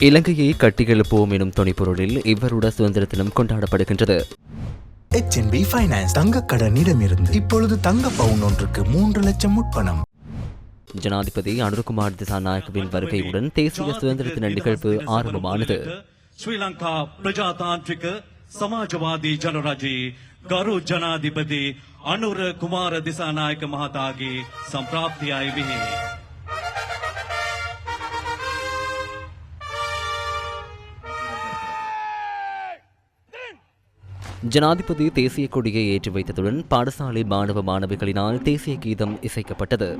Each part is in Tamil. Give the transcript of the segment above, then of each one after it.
இலங்கையை கட்டியெழுப்புவோம் எனும் துணிப்பொருளில் இவருட சுதந்திர தினம் கொண்டாடப்படுகின்றது எச்என்பி ஃபைனான்ஸ் தங்க கடனிடமிருந்து இப்பொழுது தங்க பவுன் ஒன்றுக்கு மூன்று லட்சம் முட்பணம் ஜனாதிபதி அனுர்குமார் திசாநாயகவின் வருகையுடன் தேசிய சுதந்திர தின நிகழ்வு ஆரம்பமானது. ஸ்ரீலங்கா பிரஜாதாந்திரிக சமாஜவாதி ஜனராஜி கரு ஜனாதிபதி அனுர குமார திசாநாயக மகதாகி சம்பிராப்தியாய் விஹி ஜனாதிபதி தேசிய கொடியை ஏற்றி வைத்ததுடன் பாடசாலை மாணவ மாணவிகளினால் தேசிய கீதம் இசைக்கப்பட்டது.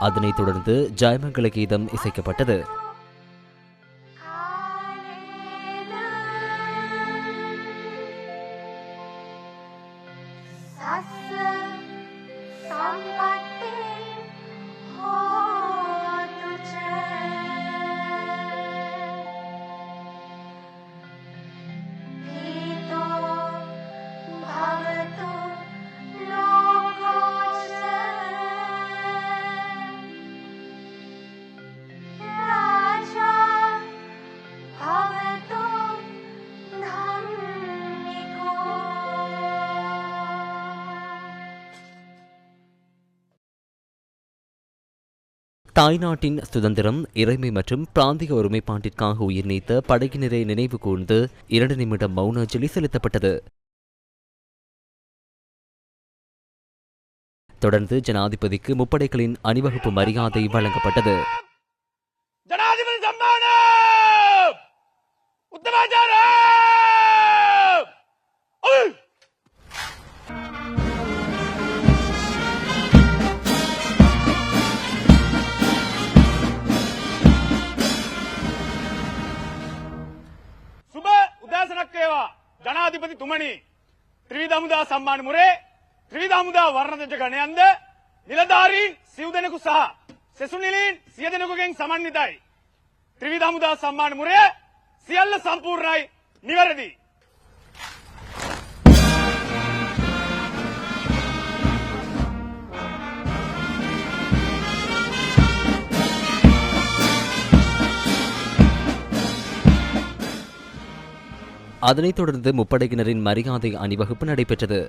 அதனைத் தொடர்ந்து ஜெயமங்கல கீதம் இசைக்கப்பட்டது. சாம்பத்தே தாய்நாட்டின் சுதந்திரம் இறைமை மற்றும் பிராந்திய ஒருமைப்பாட்டிற்காக உயிர் நீத்த படகினரை நினைவு கூர்ந்து இரண்டு நிமிடம் மௌன அஞ்சலி செலுத்தப்பட்டது. தொடர்ந்து ஜனாதிபதிக்கு முப்படைகளின் அணிவகுப்பு மரியாதை வழங்கப்பட்டது. ஜனாதிபதி උදෑසනක් වේවා ජනාධිපති තුමනි ත්‍රිවිධ හමුදා සම්මාන මුරේ ත්‍රිවිධ හමුදා වර්ණදජ ගණයන්ද නිලධාරීන් සිව් දෙනෙකු සහ සෙසු නිලීන් සිය දෙනෙකුගෙන් සමන්විතයි. ත්‍රිවිධ හමුදා සම්මාන මුරය සියල්ල සම්පූර්ණයි නිවැරදි. அதனைத் தொடர்ந்து முப்படையினரின் மரியாதை அணிவகுப்பு நடைபெற்றது.